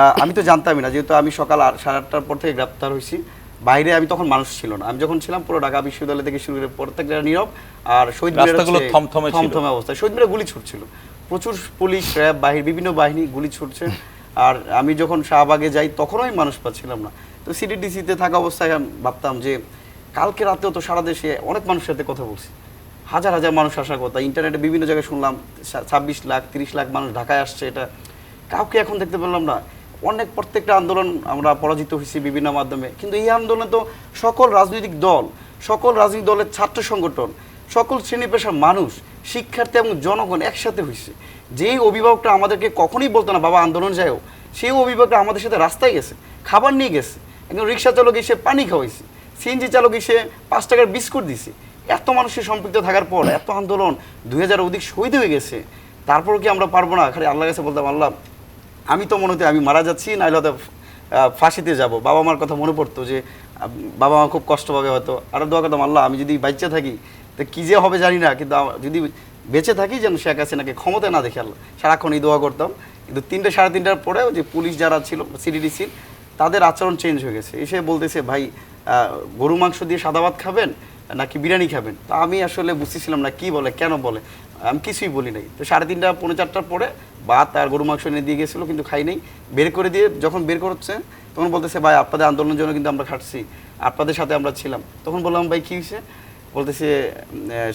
আহ, আমি তো জানতামই না যেহেতু আমি সকাল সাড়ে আটটার পর থেকে গ্রেপ্তার হয়েছি। বাইরে আমি তখন মানুষ ছিল না। আমি যখন ছিলাম পুরো ঢাকা বিশ্ববিদ্যালয় থেকে শুরু করে প্রত্যেকটা নীরব আর শহীদ থমথমে থমথমে অবস্থায় শহীদ মিনারে গুলি ছুটছিল। প্রচুর পুলিশ র্যাব বাহিনী বিভিন্ন বাহিনী গুলি ছুটছে। আর আমি যখন শাহবাগে যাই তখনও আমি মানুষ পাচ্ছিলাম না। তো সিডিডিসিতে থাকা অবস্থায় আমি ভাবতাম যে কালকে রাতেও তো সারা দেশে অনেক মানুষের সাথে কথা বলছি। হাজার হাজার মানুষ আসার কথা। ইন্টারনেটে বিভিন্ন জায়গায় শুনলাম ছাব্বিশ লাখ তিরিশ লাখ মানুষ ঢাকায় আসছে। এটা কাউকে এখন দেখতে পেলাম না। অনেক প্রত্যেকটা আন্দোলন আমরা পরাজিত হয়েছি বিভিন্ন মাধ্যমে। কিন্তু এই আন্দোলনে তো সকল রাজনৈতিক দল, সকল রাজনৈতিক দলের ছাত্র সংগঠন, সকল শ্রেণি পেশার মানুষ, শিক্ষার্থী এবং জনগণ একসাথে হয়েছে। যেই অভিভাবকটা আমাদেরকে কখনোই বলতো না, বাবা, আন্দোলন যায়ও সেই অভিভাবকটা আমাদের সাথে রাস্তায় গেছে, খাবার নিয়ে গেছে। একজন রিক্সা চালক এসে পানি খাওয়াইছে, সিএনজি চালক এসে পাঁচ টাকার বিস্কুট দিছে। এত মানুষের সম্পৃক্ত থাকার পর এত আন্দোলন দুই হাজার অধিক শহীদ হয়ে গেছে। তারপর কি আমরা পারব না? খালি আল্লাহ কাছে বলতাম, আল্লাহ আমি তো মনে হতো আমি মারা যাচ্ছি নাহলে হয়তো ফাঁসিতে যাব। বাবা মার কথা মনে পড়তো যে বাবা মা খুব কষ্ট পাবে হয়তো। আরও দোয়া করতাম, আল্লাহ, আমি যদি বাচ্চা থাকি, তো কী যে হবে জানি না, কিন্তু যদি বেঁচে থাকি যেন শেখ হাসিনাকে ক্ষমতা না দেখে আল্লাহ। সারাক্ষণ এই দোয়া করতাম। কিন্তু তিনটে, সাড়ে তিনটার পরে ওই যে পুলিশ যারা ছিল সিডিডিসির তাদের আচরণ চেঞ্জ হয়ে গেছে। এসে বলতেছে, ভাই গরু মাংস দিয়ে সাদা ভাত খাবেন, নাকি বিরিয়ানি খাবেন? তা আমি আসলে বুঝতেছিলাম না কি বলে, কেন বলে, আমি কিছুই বলি নাই। তো সাড়ে তিনটা, পৌনে চারটার পরে ভাত আর গরু মাংস এনে দিয়ে গেছিল, কিন্তু খাই নাই। বের করে দিয়ে যখন বের করছে, তখন বলতেছে, ভাই, আপনাদের আন্দোলনের জন্য কিন্তু আমরা খাটছি। আপনাদের সাথে আমরা ছিলাম। তখন বললাম, ভাই, কী হয়েছে? বলতেছে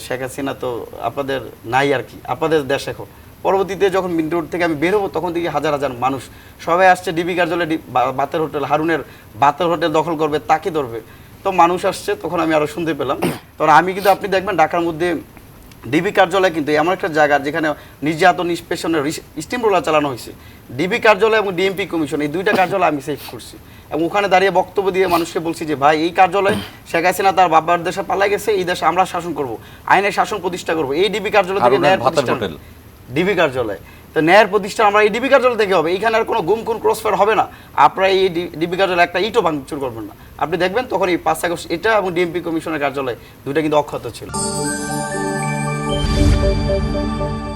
শেখ হাসিনা তো আপনাদের নাই আর কি, আপনাদের দেশ এখন। পরবর্তীতে যখন মিন্টু রোড থেকে আমি বের হব, তখন দেখি হাজার হাজার মানুষ। সবাই আসছে, ডিবি কার্যালয়ে বাতের হোটেল, হারুনের বাতের হোটেল দখল করবে, তাকে ধরবে। তো মানুষ আসছে, তখন আমি আরও শুনতে পেলাম। তখন আমি কিন্তু, আপনি দেখবেন, ঢাকার মধ্যে ডিবি কার্যালয় কিন্তু এমন একটা জায়গা যেখানে নির্যাতন নিষ্পেষণের স্টিম রোলার চালানো হয়েছে। ডিবি কার্যালয় এবং ডিএমপি কমিশন এই দুইটা কার্যালয় আমি সেভ করছি। এবং ওখানে দাঁড়িয়ে বক্তব্য দিয়ে মানুষকে বলছি যে ভাই এই কার্যালয় শেখ হাসিনা তার বাবার দেশে পালাই গেছে এই দেশে আমরা শাসন করব আইনের শাসন প্রতিষ্ঠা করব। এই ডিবি কার্যালয় থেকে ভাতের প্রতিষ্ঠান। ডিবি কার্যালয়। তো ন্যায়ের প্রতিষ্ঠান আমরা এই ডিবি কার্যালয় থেকে হবে। এইখানে আর কোনো গুম কোন ক্রসফায়ার হবে না। আপনারা এই ডিবি কার্যালয় একটা ইটও ভাঙচুর করবেন না। আপনি দেখবেন তখন এই পাঁচ আগস্ট এটা এবং ডিএমপি কমিশনের কার্যালয় দুইটা কিন্তু অক্ষত ছিল। Thank you.